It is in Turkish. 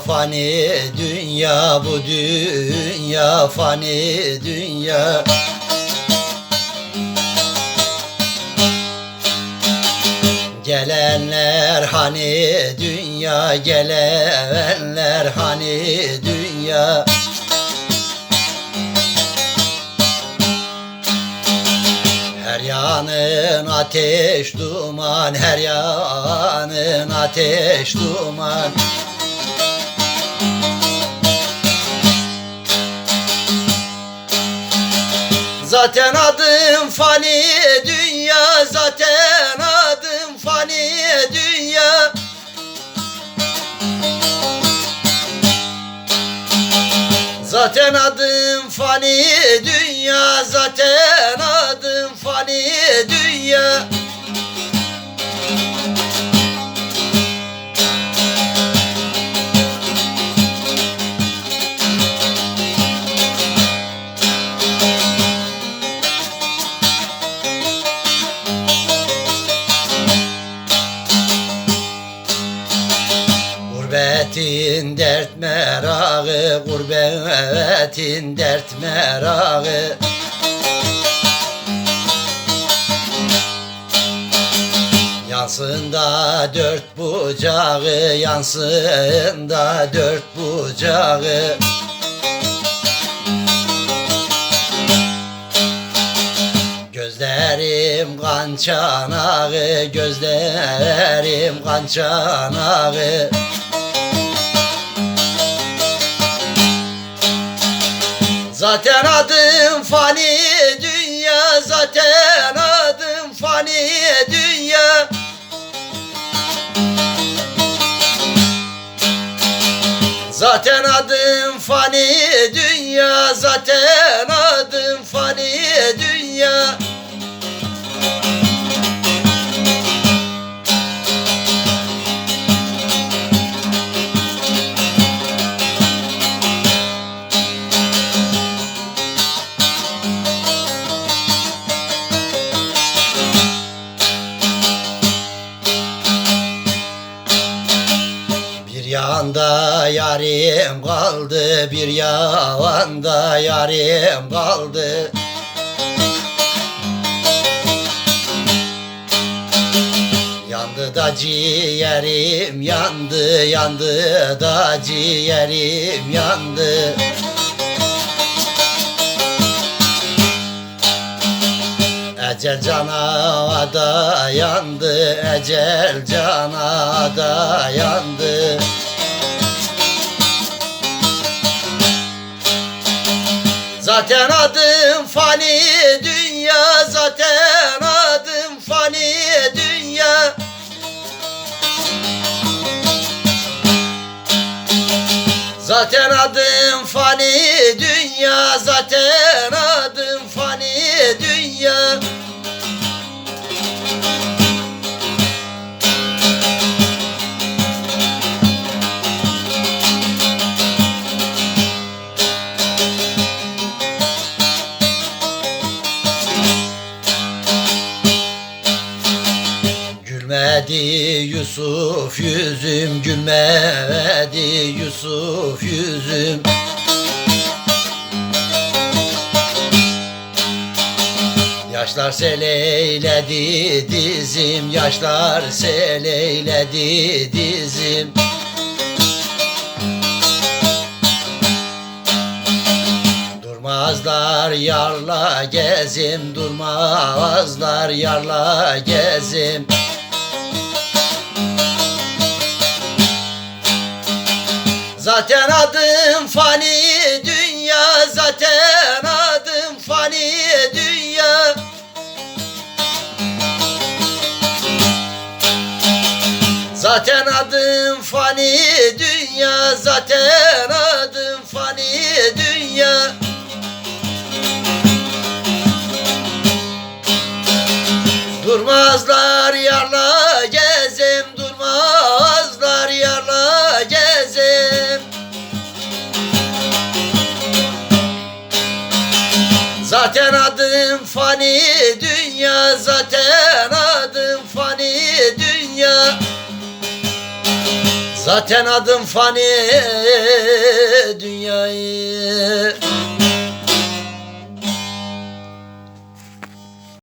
fani dünya bu dünya fani dünya. Gelenler hani dünya gelenler hani dünya. Her yanın ateş duman her yanın ateş duman Zaten adım fani dünya zaten adım fani dünya. Zaten adım fani dünya zaten Gurbetin dert merağı, gurbetin dert merağı Yansın da dört bucağı, yansın da dört bucağı. Gözlerim kan çanağı, gözlerim kan çanağı dünya yanda yarim kaldı, bir yanda yarim kaldı. Yandı da ciğerim yandı, yandı da ciğerim yandı. Ecel cana da yandı, ecel cana da yandı. Zaten adım fani dünya, zaten adım fani dünya. Zaten adım fani dünya, zaten Yusuf yüzüm gülmedi Yusuf yüzüm. Yaşlar seleyledi dizim Yaşlar seleyledi dizim. Durmazlar yarla gezim Durmazlar yarla gezim Zaten adım fani dünya Zaten adım fani dünya. Zaten adım fani dünya Zaten adım fani dünya. Durmazlar yarla Zaten adım fani dünya Zaten adım fani dünya. Zaten adım fani dünyayı